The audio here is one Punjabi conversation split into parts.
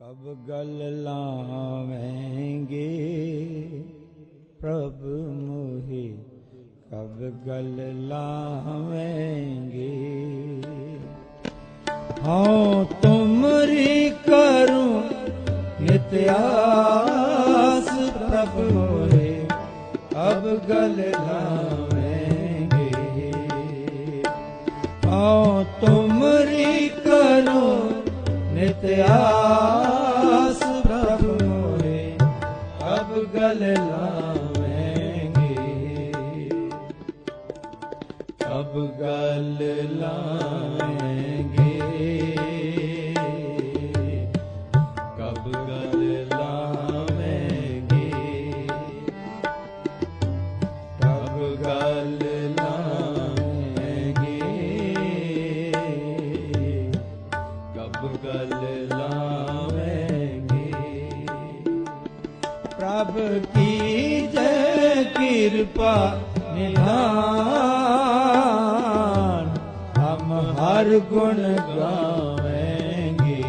ਕਬ ਗਲ ਲਾਵੇਂਗੇ? ਪ੍ਰਭ ਮੋਹਿ, ਕਬ ਗਲ ਲਾਵੇਂਗੇ? ਹਉ ਤੁਮਰੀ ਕਰੂੰ ਨਿਤਿਆਸ ਪ੍ਰਭ ਮੋਹਿ ਅਬ ਗਲ ਲਾਵੇਂਗੇ? ਹਉ ਤੁਮਰੀ ਕਰੂੰ ਨਿਤਿਆਸ ਹਰ ਗੁਣ ਗਾਵੇਂਗੇ।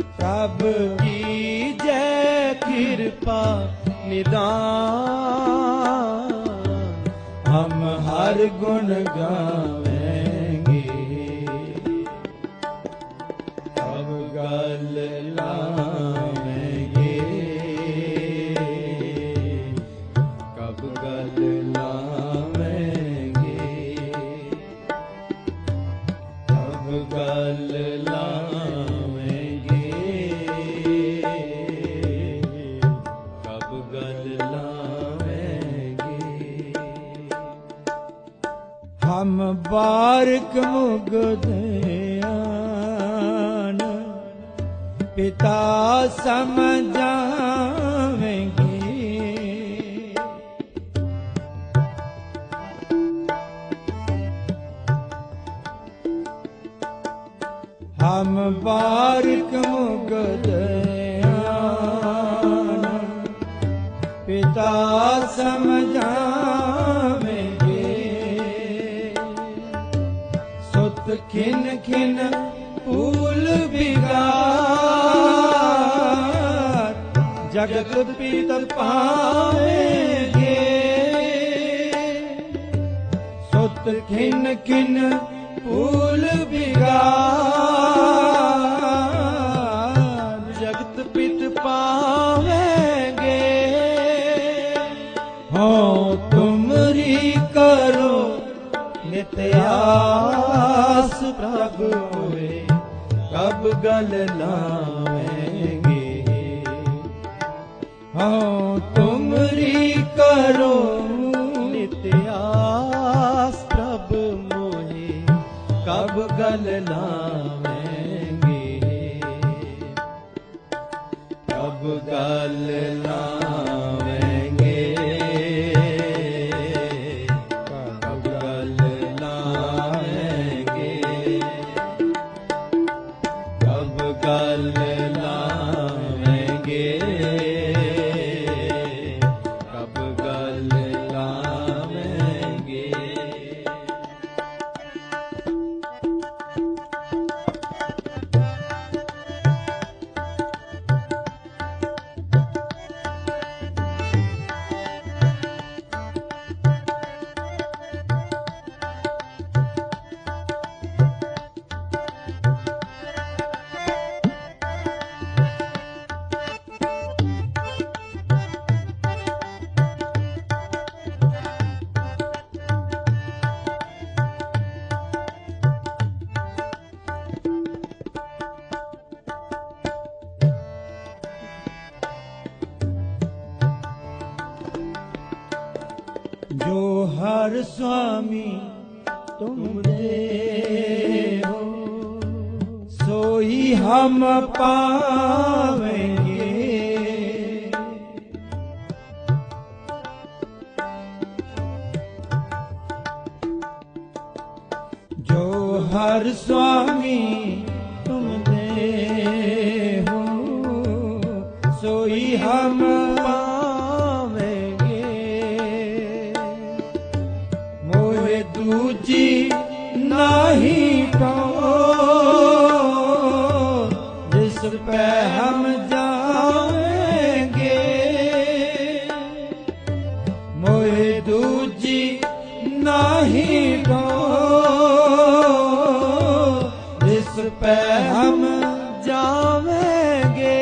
ਪ੍ਰਭ ਕੀ ਜੈ ਕਿਰਪਾ ਨਿਦਾਨ। ਹਮ ਹਰ ਗੁਣ ਗਾਵੇਂਗੇ। ਪਿਤਾ ਸਮਝਾਵੇਂਗੇ ਹਮ ਬਾਰਕ ਮੁਗਦਿਆਨ ਪਿਤਾ ਸਮਝਾਵੇਂਗੇ ਸੁਤ ਖਿਨ ਖਿਨ ਜਗਤ ਪੀਤ ਪਾਵੇਂਗੇ ਸੁਤ ਖਿਨ ਖਿਨ ਪੂਲ ਬਿਗਾਰ ਜਗਤ ਪਿਤ ਪਾਵੇਂਗੇ। ਹੋ ਤੁਮਰੀ ਕਰੋ ਨਿਤਿਆਸ ਪ੍ਰਭ ਹੋਏ। ਕਬ ਗਲ ਲਾਵੇਂਗੇ ਹਉ ਤੁਮਰੀ ਕਰੋ ਨਿਤਿਆਸ ਪ੍ਰਭ ਮੋਹਿ ਕਬ ਗਲ ਲਾਵੇਂਗੇ ਕਬ ਗਲ ਲਾਵੇਂਗੇ ਜੋ ਹਰ ਸੁਆਮੀ ਤੁਮ ਦੇ ਹੋ ਸੋਈ ਹਮ ਪਾਵੇਂਗੇ। ਜੋ ਹਰ ਸੁਆਮੀ ਦੂਜੀ ਨਹੀਂ ਬੋ ਇਸ ਪੈ ਹਮ ਜਾਵੇਂਗੇ।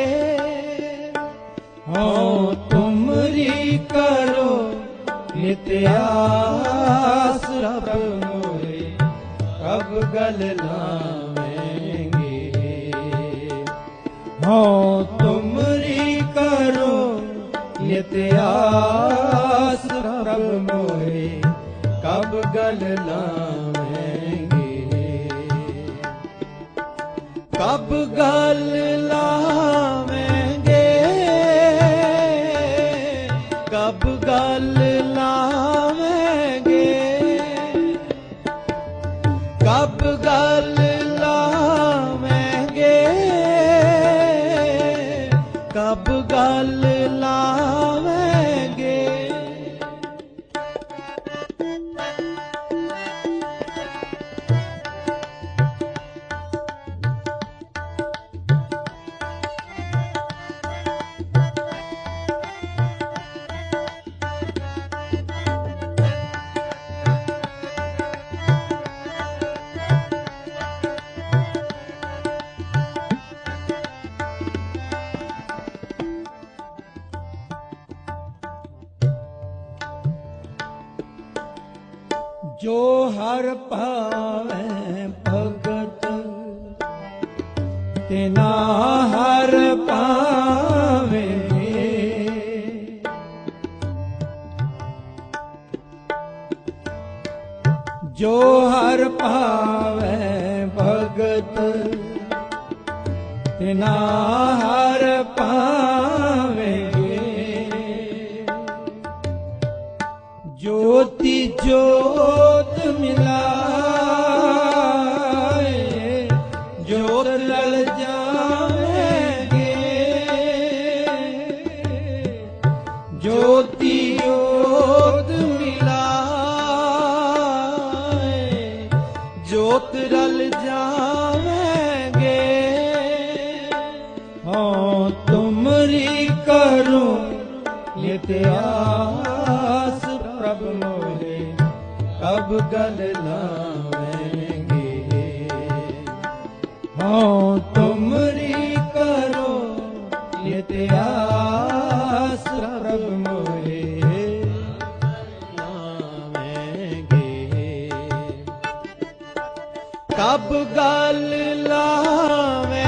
ਹੋ ਤੁਮਰੀ ਕਰੋ ਨਿਤਿਆਸ ਰਬ ਮੋਰੇ ਕਬ ਗਲ ਲਾਵੇਂਗੇ ਹੋ ਤੁਮ ਨਿਤ ਆਸ ਪ੍ਰਭ ਮੋਏ, ਕਬ ਗਲ ਲਾਵੇਂਗੇ? ਕਬ ਗਲ ਲਾਵੇਂਗੇ? ਕਬ ਗਲ ਲਾਵੇਂਗੇ? ਕਬ ਗਲ ਤਿਨਾ ਹਰ ਪਾਵੇ ਜੋ ਹਰ ਪਾਵੇ ਭਗਤ ਤਿਨਾ ਪਿਆਸ ਪ੍ਰਭ ਮੋਹੇ ਅਬ ਗਲ ਲਾਵੇਂਗੇ ਹਉ ਤੁਮਰੀ ਕਰੋ ਨਿਤ ਆਸ ਪ੍ਰਭ ਮੋਹੇ ਲਾਵੇਂਗੇ ਕਬ ਗਲ ਲਾਵੇਂ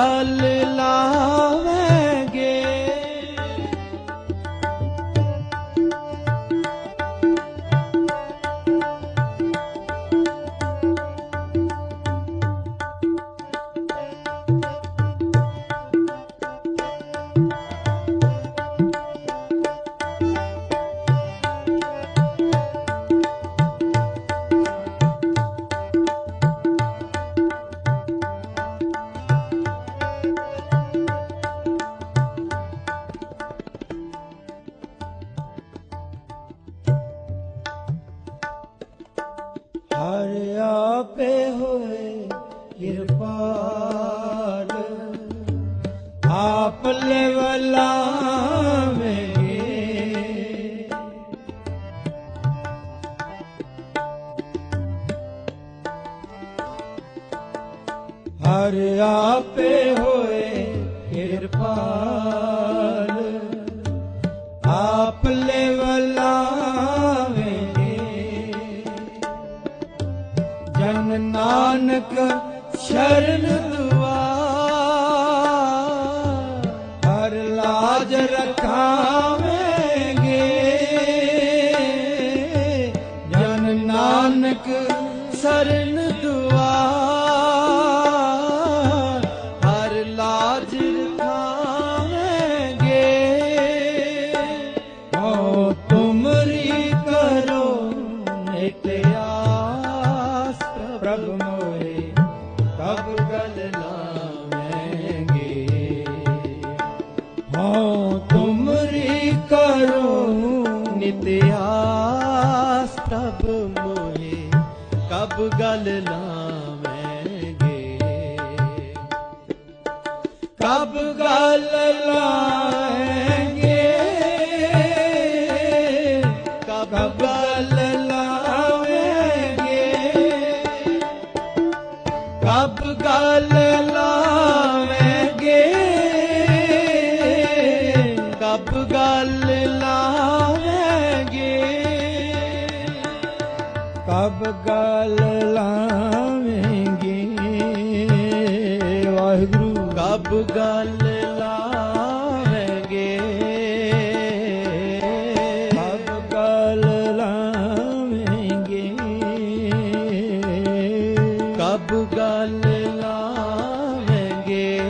قال ਹਰ ਆਪੇ ਹੋਏ ਕਿਰਪਾਲ। ਆਪ ਲੈ ਲੈਵਲਾਵੇਂਗੇ ਜਨ ਨਾਨਕ ਸ਼ਰਨ ਦੁਆ। ਹਰ ਲਾਜ ਰਖਾਵੇਂਗੇ ਫਲ ਲਾਵੇਂਗੇ। ਕਬ ਗਲ ਲਾਏ ਕਬ ਗਲ ਲਾਵੇਂਗੇ? ਵਾਹਿਗੁਰੂ। ਕਬ ਗਲ ਲਾਵੇਂਗੇ? ਕਬ ਗਲ ਲਾਵੇਂਗੇ?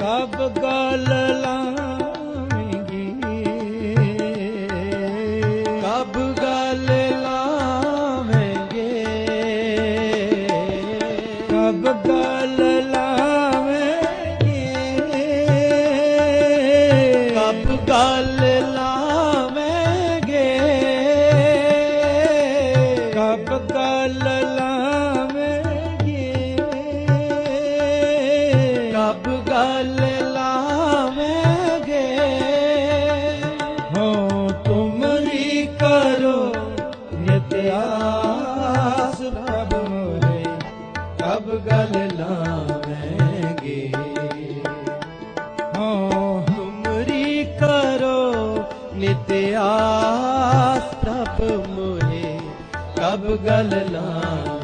ਕਬ ਗਲ ਸ਼ਬਦ galla